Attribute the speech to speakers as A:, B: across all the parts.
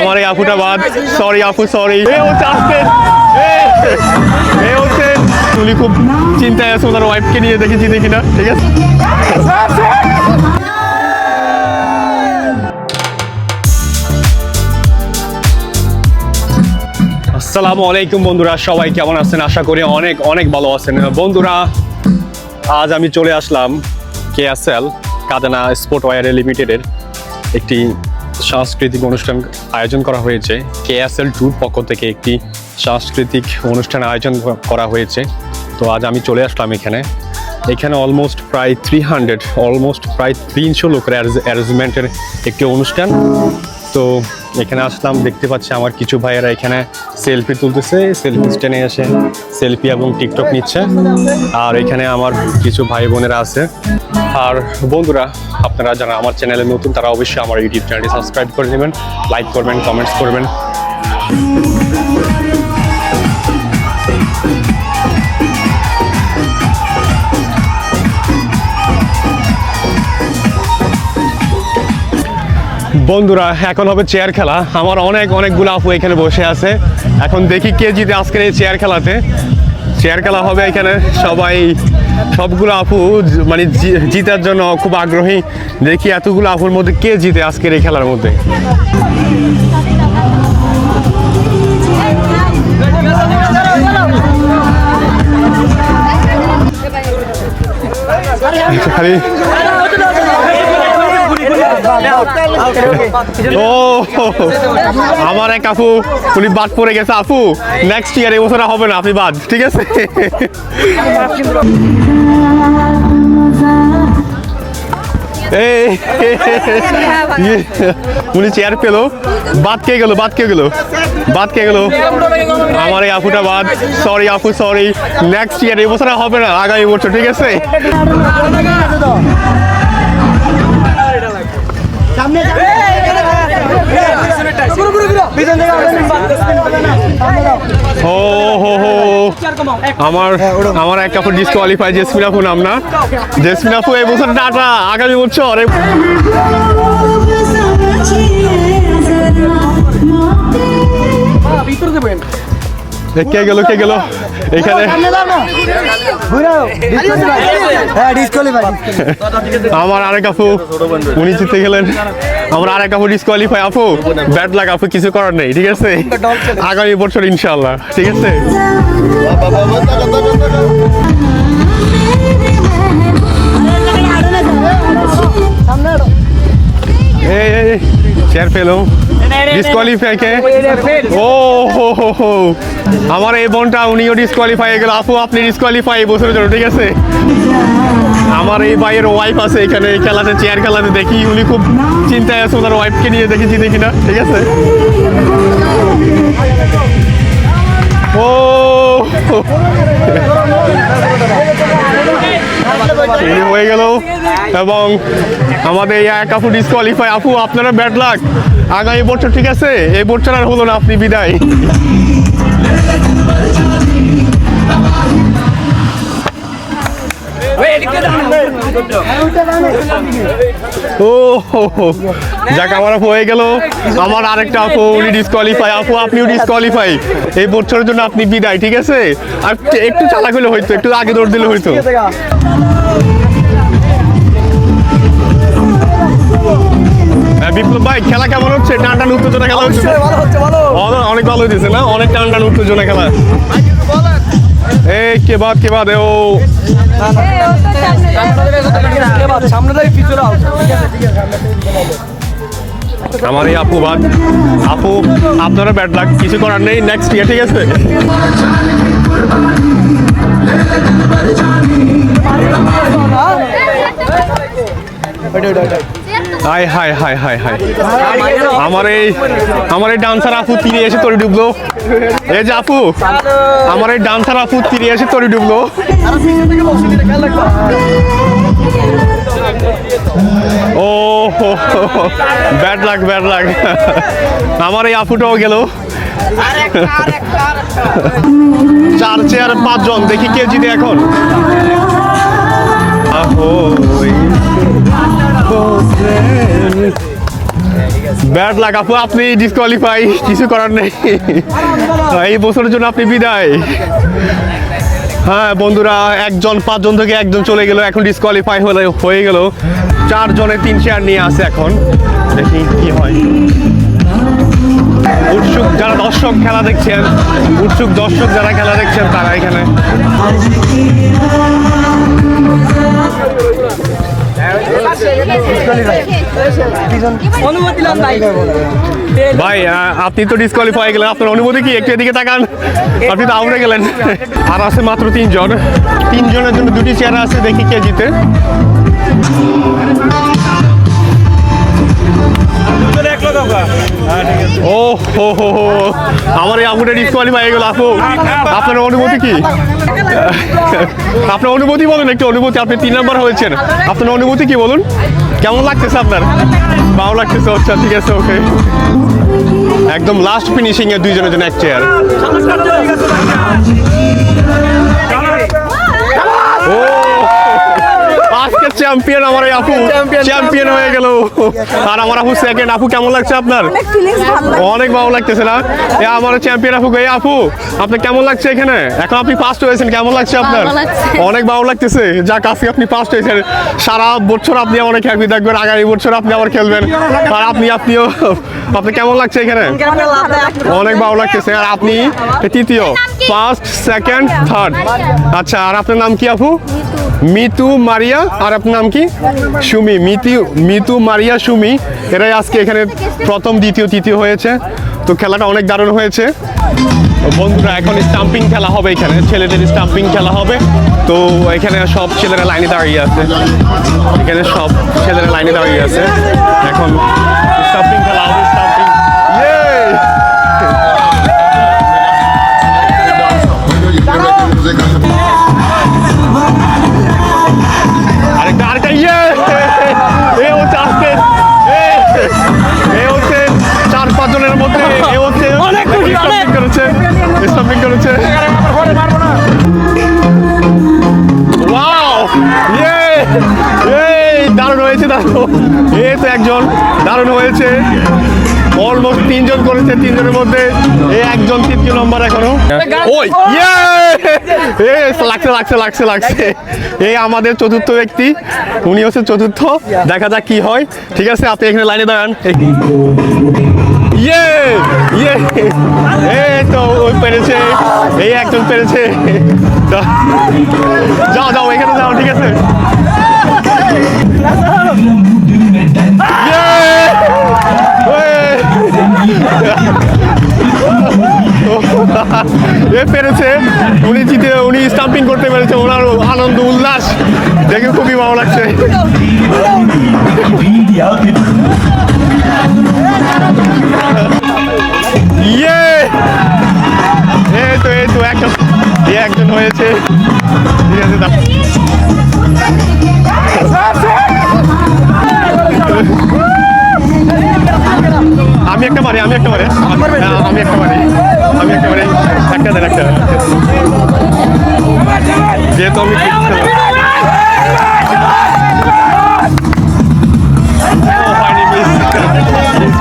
A: আমার এই আপুটা বাদ সরি আপু সরি এ তুলি খুব চিন্তায় আছে ওনার ওয়াইফকে নিয়ে দেখেছি দেখি না ঠিক আছে আসসালামু আলাইকুম বন্ধুরা, সবাই কেমন আছেন? আশা করি অনেক অনেক ভালো আছেন। বন্ধুরা, আজ আমি চলে আসলাম কেএসএল কাদানা স্পোর্ট ওয়ার লিমিটেডের একটি সাংস্কৃতিক অনুষ্ঠান আয়োজন করা হয়েছে। কেএসএল টুর পক্ষ থেকে একটি সাংস্কৃতিক অনুষ্ঠান আয়োজন করা হয়েছে। তো আজ আমি চলে আসলাম এখানে। এখানে অলমোস্ট প্রায় থ্রি হান্ড্রেড অলমোস্ট প্রায় তিনশো লোকের অ্যারেঞ্জমেন্টের একটি অনুষ্ঠান। তো এখানে আসলাম, দেখতে পাচ্ছি আমার কিছু ভাইয়েরা এখানে সেলফি তুলতেছে সেলফি স্ট্যান্ডে এসে সেলফি এবং টিকটক নিচ্ছে। আর এখানে আমার কিছু ভাই বোনেরা আছে। আর বন্ধুরা, আপনারা যারা আমার চ্যানেলে নতুন, তারা অবশ্যই আমার ইউটিউব চ্যানেলটি সাবস্ক্রাইব করে নেবেন লাইক করবেন কমেন্টস করবেন। বন্ধুরা, এখন হবে চেয়ার খেলা। আমার অনেক, অনেকগুলো আপু এখানে বসে আছে। এখন দেখি কে জিতে আজকের এই চেয়ার খেলাতে। চেয়ার খেলা হবে এখানে সবাই সবগুলো আপু মানে জিতার জন্য খুব আগ্রহী। দেখি এতগুলো আপুর মধ্যে কে জিতে আজকের এই খেলার মধ্যে। খালি ও, আমার এক আপু, উনি বাদ পড়ে গেছে। আপু নেক্সট ইয়ার এই বছর হবে না, আপনি বাদ, ঠিক আছে? উনি চেয়ার পেল, বাদ কে গেল, বাদ কে গেল? বাদ কে গেল? আমার এই আপুটা বাদ সরি আপু সরি নেক্সট ইয়ার এই বছর আর হবে না, আগামী বছর, ঠিক আছে? ও হো হো আমার আমার এক কাপড় ডিসকোয়ালিফাই জেসমিন আপু নাম না জেসমিন এই বছর টাটা আগামী বছর কে গেল কে গেল এখানে
B: হ্যাঁ
A: আমার আরেক আপু উনি জিতে গেলেন। আমার আরেক আপু ডিসকোয়ালিফাই আপু। ব্যাড লাগ আপু কিছু করার নেই ঠিক আছে? আগামী বছর ইনশাল্লাহ ঠিক আছে? এই এই চেয়ার পেল ডিসকোয়ালিফাই কে? ও হো হো হো আমার এই বোনটা উনিও ডিসকোয়ালিফাই হয়ে গেল। আপু আপনি ডিসকোয়ালিফাই এই বছরের জন্য ঠিক আছে? আমার এই ভাইয়ের ওয়াইফ আছে এখানে এই খেলাতে চেয়ার খেলাতে দেখি। উনি খুব চিন্তায় আছে ওনার ওয়াইফকে নিয়ে দেখি না ঠিক আছে? ও উনি হয়ে গেল। এবং আমাদের এক আপু ডিসকোয়ালিফাই আপু আপনারা ব্যাড লাক আগামী বছর, ঠিক আছে? এই বছর আর হলো না, আপনি বিদায়। ও। যাক আমার আপু হয়ে গেল। আমার আরেকটা আপু উনি ডিসকোয়ালিফাই আপু আপনিও ডিসকোয়ালিফাই এই বছরের জন্য আপনি বিদায় ঠিক আছে? আর একটু- চালাক হলে হয়তো একটু আগে দৌড় দিলে হয়তো হ্যাঁ, বিপ্লব ভাই খেলা কেমন হচ্ছে? টান টান উত্তেজনা খেলা হচ্ছে অনেক ভালো হয়েছে না? অনেক টান টান উত্তেজনা খেলা। এই, কে বাদ কে বাদ ও। আমার এই আপু বাদ। আপু আপনারা ব্যাড লাগ কিছু করার নেই নেক্সট ইয়ার ঠিক আছে? Hi hi hi hi hi. আমার এই আমার এই ডান্সার আপু তীরে এসে তরি ডুবলো। এই যে আপু, আমার এই ডান্সার আপু তীরে এসে তরি ডুবলো। ও ব্যাড লাক ব্যাড লাক। আমার এই আপুটাও গেল। চার চেয়ার পাঁচজন, দেখি কে জিতে এখন। আহো ব্যাড লাগ আপু, আপনি ডিসকোয়ালিফাই কিছু করার নেই। এই বছরের জন্য আপনি বিদায়। হ্যাঁ বন্ধুরা, একজন, পাঁচজন থেকে একজন চলে গেল, এখন ডিসকোয়ালিফাই হলে হয়ে গেল। চারজনে তিন শেয়ার নিয়ে আসে এখন। দেখি কি হয়। উৎসুক যারা দর্শক খেলা দেখছেন, উৎসুক দর্শক যারা খেলা দেখছেন, তারা এখানে।
B: ভাই
A: আপনি তো ডিসকোয়ালিফাই গেলেন। আপনার অনুমতি কি? একটু এদিকে তাকান। আপনি তো আউটে গেলেন। আর আছে মাত্র তিনজন। তিনজনের জন্য দুটি চেয়ার আছে, দেখি কে জিতে। ও, হো হো আমার এই আপুটা ডিসকোয়ালিফাই গেল, আপু। আপনার অনুমতি কি? আপনার অনুভূতি বলুন, একটু অনুভূতি। আপনি তিন নম্বর হয়েছেন। আপনার অনুভূতি কি বলুন? কেমন লাগতেছে আপনার? ভালো লাগতেছে আচ্ছা ঠিক আছে ওকে একদম লাস্ট ফিনিশিং এর দুইজনের জন্য এক চেয়ার ও আজকে চ্যাম্পিয়ন আমার এই আপু চ্যাম্পিয়ন হয়ে গেল। আর আমার আপু সেকেন্ড আপু কেমন লাগছে আপনার?
C: অনেক ভালো
A: লাগতেছে না? এ আমার চ্যাম্পিয়ন আপু এই আপু আপনার কেমন লাগছে এখানে? এখন আপনি ফার্স্ট হয়েছেন কেমন লাগছে আপনার? অনেক ভালো লাগতেছে। যাক আজকে আপনি ফার্স্ট হয়েছেন। সারা বছর আপনি অনেক হ্যাপি থাকবেন আগামী বছর আপনি আবার খেলবেন। আর আপনি আপনিও আপনি কেমন লাগছে এখানে? অনেক ভালো লাগতেছে। আর আপনি তৃতীয় ফার্স্ট সেকেন্ড থার্ড আচ্ছা আর আপনার নাম কি আপু? মিতু মারিয়া, আর আপনার নাম কি? সুমি। মিতু মিতু মারিয়া, সুমি। এরাই আজকে এখানে প্রথম, দ্বিতীয়, তৃতীয় হয়েছে। তো খেলাটা অনেক দারুণ হয়েছে। বন্ধুরা, এখন স্টাম্পিং খেলা হবে এখানে। ছেলেদের স্টাম্পিং খেলা হবে। তো এখানে সব ছেলেরা লাইনে দাঁড়িয়ে আছে। এখানে সব ছেলেরা লাইনে দাঁড়িয়ে আছে। এখন স্টাম্পিং খেলা হবে স্টাম্পিং স্টাম্পিং করেছে স্টাম্পিং করেছে। ইয়ে এই দারুণ হয়েছে দারুণ। এ তো একজন দারুণ হয়েছে। অলমোস্ট তিনজন করেছে তিনজনের মধ্যে এই একজন তৃতীয় নম্বর এখনও। ওই ইয়ে এ লাগছে লাগছে লাগছে লাগছে। এই আমাদের চতুর্থ ব্যক্তি উনি হচ্ছে চতুর্থ। দেখা যাক কি হয়। ঠিক আছে আপনি এখানে লাইনে দাঁড়ান। ইয়ে ইয়ে এই তো ওই পেরেছে, এই একজন পেরেছে। যাও যাও এখানে যাও ঠিক আছে? একটা মারি আমি একটা হ্যাঁ, আমি একটা মারি একটা দেন। একটা যেহেতু আমি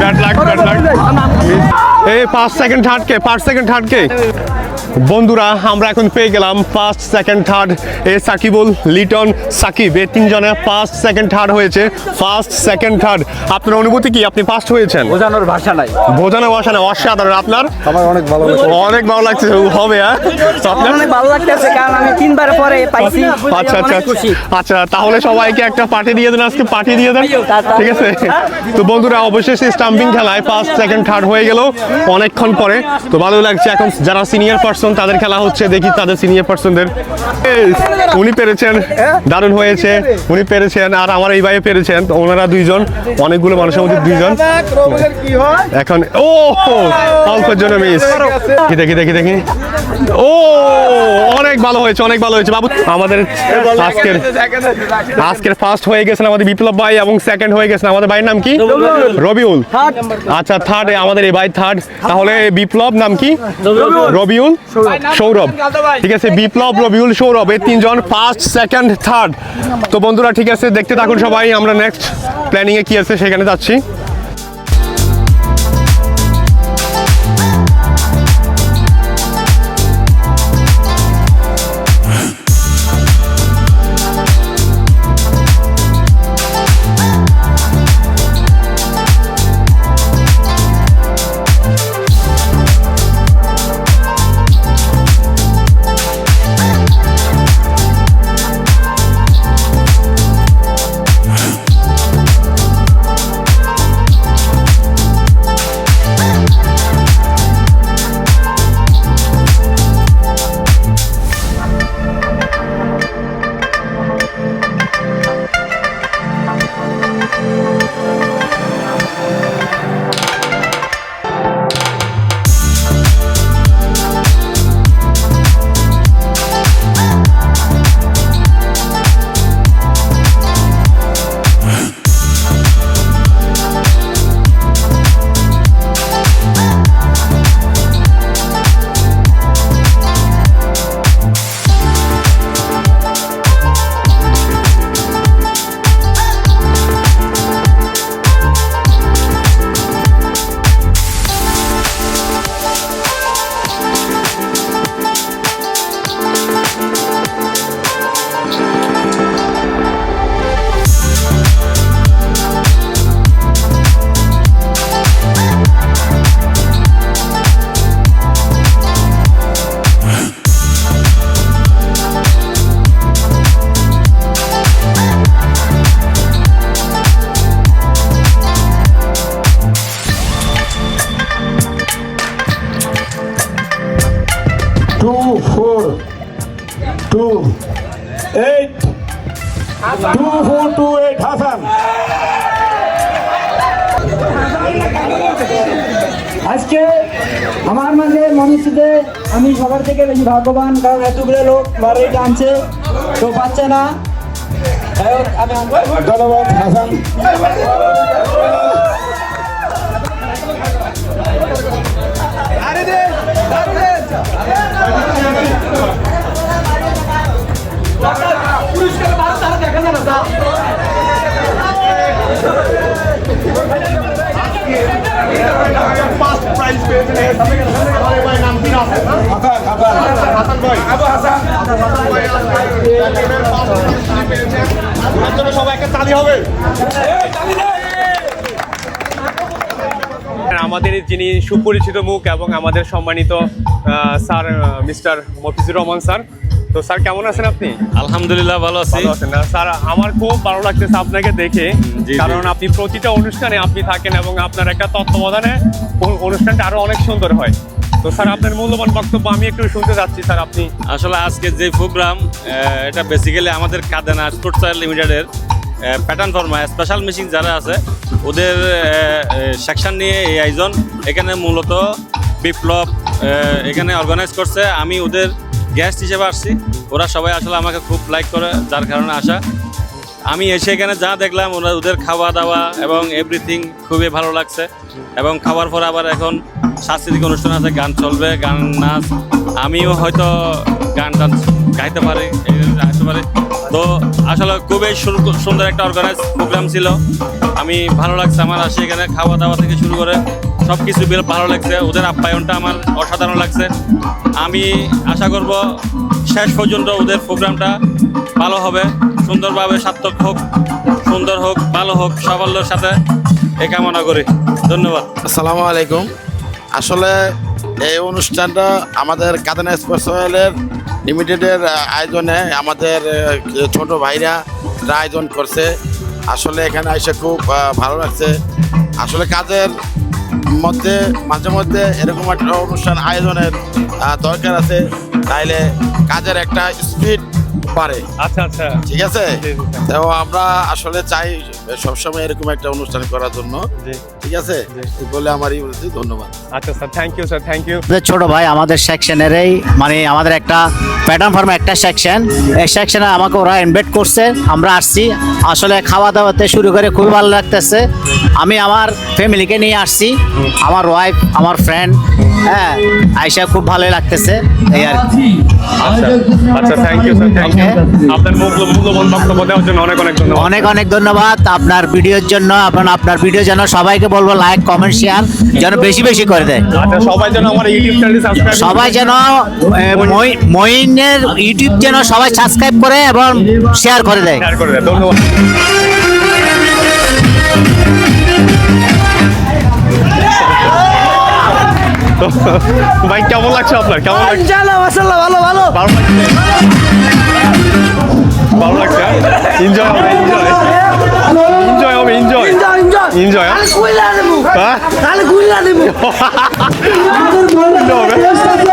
A: ব্যাড ব্যাড এই পাঁচ সেকেন্ড থার্ড কে পাঁচ সেকেন্ড থার্ড কে বন্ধুরা আমরা এখন পেয়ে গেলাম ফার্স্ট সেকেন্ড থার্ড এ সাকিবুল লিটন সাকিব। এই তিনজনে ফার্স্ট সেকেন্ড থার্ড হয়েছে। ফার্স্ট সেকেন্ড থার্ড আপনার অনুভূতি কি? আপনি ফার্স্ট হয়েছেন?
B: বোঝানোর ভাষা নাই।
A: বোঝানো বসা না অসাধারণ। আপনার?
B: আমার অনেক ভালো
A: অনেক ভালো লাগছে। হবে হ্যাঁ? আপনার?
B: অনেক ভালো লাগতেছে কারণ আমি তিনবার পরে পাইছি।
A: আচ্ছা আচ্ছা আচ্ছা। তাহলে সবাইকে একটা পার্টি দিয়ে দেন আজকে পার্টি দিয়ে দেন। ঠিক আছে? তো বন্ধুরা অবশেষে স্টাম্পিং খেলায় ফার্স্ট সেকেন্ড থার্ড হয়ে গেল অনেকক্ষণ পরে। তো ভালো লাগছে এখন যারা সিনিয়র পার্সন তাদের খেলা হচ্ছে দেখি তাদের সিনিয়র পার্সনদের উনি পেরেছেন দারুণ হয়েছে উনি পেরেছেন আর আমার এই ভাই পেরেছেন। ওনারা দুইজন অনেকগুলো মানুষের মধ্যে দুইজন। এখন ও অল্পের জন্য মিস কি দেখি দেখি দেখি। ও অনেক ভালো হয়েছে অনেক ভালো হয়েছে। বাবু আমাদের আজকের আজকের ফার্স্ট হয়ে গেছেন আমাদের বিপ্লব ভাই এবং সেকেন্ড হয়ে গেছেন আমাদের ভাইয়ের নাম কি? রবিউল। আচ্ছা থার্ড আমাদের এই ভাই থার্ড তাহলে বিপ্লব নাম কি? রবিউল। সৌরভ। ঠিক আছে বিপ্লব রবিউল সৌরভ এই তিনজন ফার্স্ট সেকেন্ড থার্ড তো বন্ধুরা ঠিক আছে দেখতে থাকুন সবাই আমরা নেক্সট প্ল্যানিংয়ে এ কি আছে সেখানে যাচ্ছি।
C: Eight two four two eight Hasan.
D: আজকে আমার মাঝে মনীষীতে আমি সবার থেকে বেশি ভাগ্যবান কারণ এতগুলো লোক লড়াই টানছে তো পাচ্ছে না। যাই হোক,
A: আমাদের যিনি সুপরিচিত মুখ এবং আমাদের সম্মানিত sir mister Mofizur Rahman sir তো স্যার কেমন আছেন আপনি?
E: আলহামদুলিল্লাহ ভালো আছি।
A: ভালো আছেন না? স্যার আমার খুব ভালো লাগতেছে আপনাকে দেখে। কারণ আপনি প্রতিটা অনুষ্ঠানে আপনি থাকেন এবং আপনার একটা তত্ত্বাবধানে অনুষ্ঠানটা আরও অনেক সুন্দর হয়। তো স্যার আপনার মূল্যবান বক্তব্য আমি একটু শুনতে যাচ্ছি স্যার আপনি।
E: আসলে আজকে যে প্রোগ্রাম এটা বেসিক্যালি আমাদের কাদেনা স্পোর্টস লিমিটেডের প্যাটার্ন ফর্মা স্পেশাল মেশিন যারা আছে ওদের সেকশন নিয়ে এই আয়োজন এখানে মূলত বিপ্লব এখানে অর্গানাইজ করছে। আমি ওদের গেস্ট হিসেবে আসছি। ওরা সবাই আসলে আমাকে খুব লাইক করে, যার কারণে আসা। আমি এসে এখানে যা দেখলাম, ওরা ওদের খাওয়া দাওয়া এবং এভরিথিং খুবই ভালো লাগছে। এবং খাওয়ার পর আবার এখন সাংস্কৃতিক অনুষ্ঠান আছে, গান চলবে, গান, নাচ। আমিও হয়তো গান টান গাইতে পারি গাইতে পারি। তো আসলে খুবই সুন্দর একটা অর্গানাইজ প্রোগ্রাম ছিল। আমি ভালো লাগছে আমার আসে এখানে খাওয়া দাওয়া থেকে শুরু করে। সব কিছু ভালো লাগছে। ওদের আপ্যায়নটা আমার অসাধারণ লাগছে। আমি আশা করব শেষ পর্যন্ত ওদের প্রোগ্রামটা ভালো হবে। সুন্দরভাবে সার্থক হোক, সুন্দর হোক, ভালো হোক, সাফল্যের সাথে এ কামনা করি। ধন্যবাদ।
F: আসসালামু আলাইকুম। আসলে এই অনুষ্ঠানটা আমাদের কাদানা অয়েলের লিমিটেডের আয়োজনে আমাদের ছোট ভাইরা আয়োজন করছে। আসলে এখানে এসে খুব ভালো লাগছে। আসলে কাজের মধ্যে মাঝে মধ্যে এরকম একটা অনুষ্ঠান আয়োজনের দরকার আছে। তাইলে কাজের একটা স্পিড বাড়ে
A: আচ্ছা আচ্ছা।
F: ঠিক আছে। তো আমরা আসলে চাই সবসময় এরকম একটা অনুষ্ঠান করার জন্য। ঠিক আছে? বলে আমারই বলছি ধন্যবাদ।
A: আচ্ছা sir thank you sir thank you
G: ছোট ভাই আমাদের সেকশনেরই মানে আমাদের একটা প্যাটার্ন ফার্ম একটা সেকশন এই সেকশনে আমাকে ওরা ইনভাইট করছে আমরা আসছি। আসলে খাওয়া দাওয়াতে শুরু করে খুবই ভালো লাগতেছে। আমি আমার ফ্যামিলিকে নিয়ে আসছি। আমার ওয়াইফ আমার ফ্রেন্ড হ্যাঁ আইসা খুব ভালোই লাগতেছে। এই আর কি।
A: আচ্ছা আচ্ছা thank you sir thank you আপনার মূল্যবান বক্তব্য দেওয়ার জন্য অনেক অনেক ধন্যবাদ।
G: অনেক অনেক ধন্যবাদ আপনার ভিডিওর জন্য। আপনার আপনার ভিডিও যেন সবাইকে বলব লাইক কমেন্ট শেয়ার যেন বেশি বেশি করে দেয়।
A: আচ্ছা সবাই যেন আমার ইউটিউব চ্যানেল সাবস্ক্রাইব
G: সবাই যেন এ, মই- মঈনের ইউটিউব যেন সবাই সাবস্ক্রাইব করে এবং শেয়ার করে দেয়।
A: শেয়ার করে দেয়। ধন্যবাদ। তো, ভাই কেমন লাগছে আপনার? কেমন লাগছে?
B: ভালো ভালো।
A: 인정 인정 인정요? 인정
B: 인정
A: 인정
B: 인정요? 나는
A: 구일라는 무 나는 구일라는 무 인정